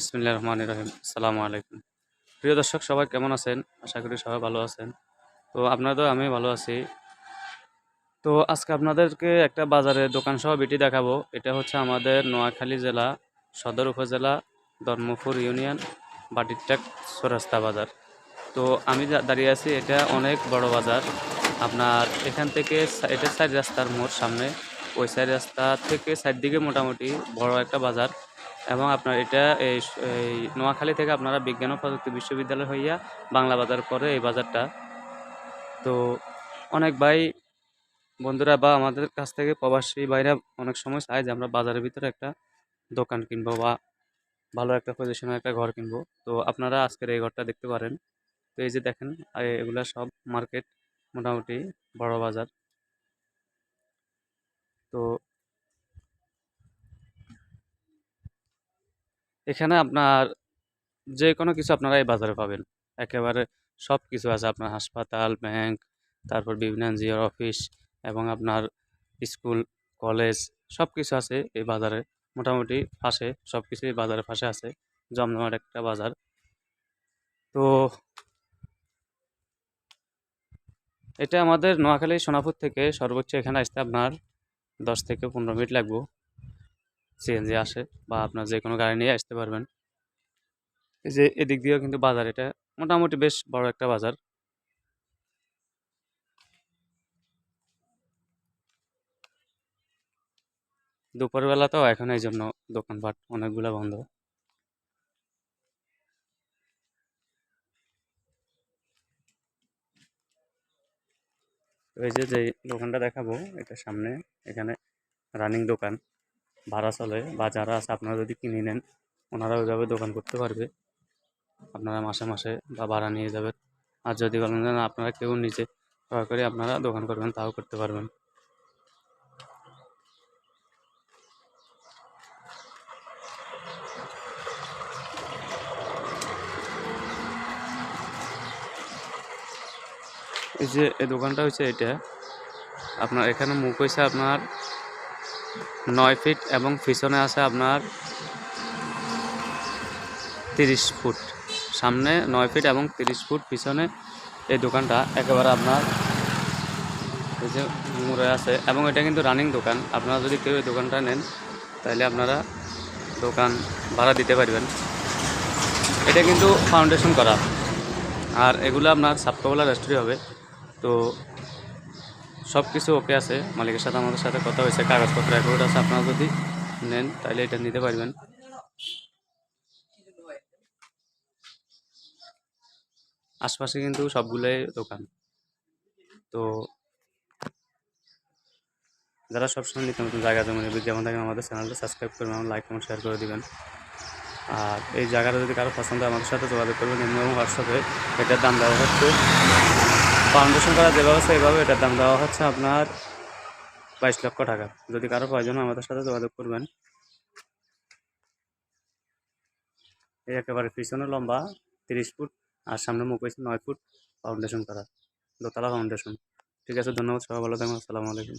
বিসমিল্লাহ রহমান রহিম। আসসালামু আলাইকুম। প্রিয় দর্শক, সবাই কেমন আছেন? আশা করি সবাই ভালো আছেন। তো আপনাদের আমি ভালো আছি। তো আজকে আপনাদেরকে একটা বাজারে দোকান সহ বিটি দেখাবো। এটা হচ্ছে আমাদের নোয়াখালী জেলা, সদর উপজেলা, ধর্মপুর ইউনিয়ন, বাটিরটাক সরাস্তা বাজার। তো আমি দাঁড়িয়ে আছি, এটা অনেক বড় বাজার। আপনার এখান থেকে এটা সাইড রাস্তার মোড় সামনে। ওই সাইড রাস্তা থেকে সাইড দিকে মোটামুটি বড় একটা বাজার। এবং আপনার এটা এই নোয়াখালী থেকে আপনারা বিজ্ঞান ও প্রযুক্তি বিশ্ববিদ্যালয় হইয়া বাংলা বাজার করে এই বাজারটা। তো অনেক ভাই বন্ধুরা বা আমাদের কাছ থেকে প্রবাসী ভাইরা অনেক সময় চায় যে আমরা বাজারের ভিতরে একটা দোকান কিনবো বা ভালো একটা পজিশনে একটা ঘর কিনবো। তো আপনারা আজকের এই ঘরটা দেখতে পারেন। তো এই যে দেখেন এগুলা সব মার্কেট মোটামুটি বড় বাজার। তো এখানে আপনার যে কোনো কিছু আপনারা এই বাজারে পাবেন। একেবারে সব কিছু আছে আপনার হাসপাতাল, ব্যাংক, তারপর বিভিন্ন এনজিওর অফিস এবং আপনার স্কুল, কলেজ সব কিছু আছে এই বাজারে। মোটামুটি পাশে সব কিছুই বাজারের পাশে আছে, জমজমাট একটা বাজার। তো এটা আমাদের নোয়াখালী সোনাপুর থেকে সর্বোচ্চ এখানে আসতে আপনার দশ থেকে পনেরো মিনিট লাগবে। সিএনজি আসে বা আপনার যে কোনো গাড়ি নিয়ে আসতে পারবেন। এই যে এদিক দিয়েও কিন্তু বাজার এটা মোটামুটি বেশ বড় একটা বাজার। দুপুরবেলা তো এখন এই জন্য দোকানপাট অনেকগুলো বন্ধ। এই যে যে দোকানটা দেখাবো, এটা সামনে, এখানে রানিং দোকান। ভাড়া চলে বা যারা আছে আপনারা যদি কিনে নেন, ওনারা ওইভাবে দোকান করতে পারবে। আপনারা মাসে মাসে বা ভাড়া নিয়ে যাবেন। আর যদি বলেন যে না, আপনারা কেউ নিজে ক্রয় করে আপনারা দোকান করবেন, তাও করতে পারবেন। এই যে, এই দোকানটা হচ্ছে এটা আপনার এখানে মুখ হয়েছে আপনার নয় ফিট এবং পিছনে আছে আপনার তিরিশ ফুট। সামনে নয় ফিট এবং তিরিশ ফুট পিছনে এই দোকানটা একেবারে আপনার যে মুড়ে আছে এবং এটা কিন্তু রানিং দোকান। আপনারা যদি কেউ এই দোকানটা নেন, তাহলে আপনারা দোকান ভাড়া দিতে পারবেন। এটা কিন্তু ফাউন্ডেশন করা। আর এগুলো আপনার সাপকাওয়ালা রেস্টুরি হবে। তো সব কিছু ওকে আছে। মালিকের সাথে আমাদের সাথে কথা হয়েছে, কাগজপত্র অ্যাকাউন্ট আছে। আপনারা যদি নেন, তাহলে এটা নিতে পারবেন। আশপাশে কিন্তু সবগুলোই দোকান। তো যারা সবসময় নিত্য নতুন জায়গা জমি বিজ্ঞাপন থাকেন আমাদের চ্যানেলটা সাবস্ক্রাইব করবেন এবং লাইক কমেন্ট শেয়ার করে দেবেন। আর এই জায়গাটা যদি কারও পছন্দ আমাদের সাথে যোগাযোগ করবেন। এমনি এবং হোয়াটসঅ্যাপে এটার দাম দেওয়া হচ্ছে ফাউন্ডেশন করা যে ব্যবস্থা এইভাবে এটার দাম দেওয়া হচ্ছে আপনার বাইশ লক্ষ টাকা। যদি কারও প্রয়োজন আমাদের সাথে যোগাযোগ করবেন। এই একেবারে পিছনে লম্বা, তিরিশ ফুট, আর সামনে মুখ হয়েছে নয় ফুট ফাউন্ডেশন করা। দোতলা ফাউন্ডেশন ঠিক আছে, ধন্যবাদ, সবাই ভালো থাকবেন, আসসালামু আলাইকুম।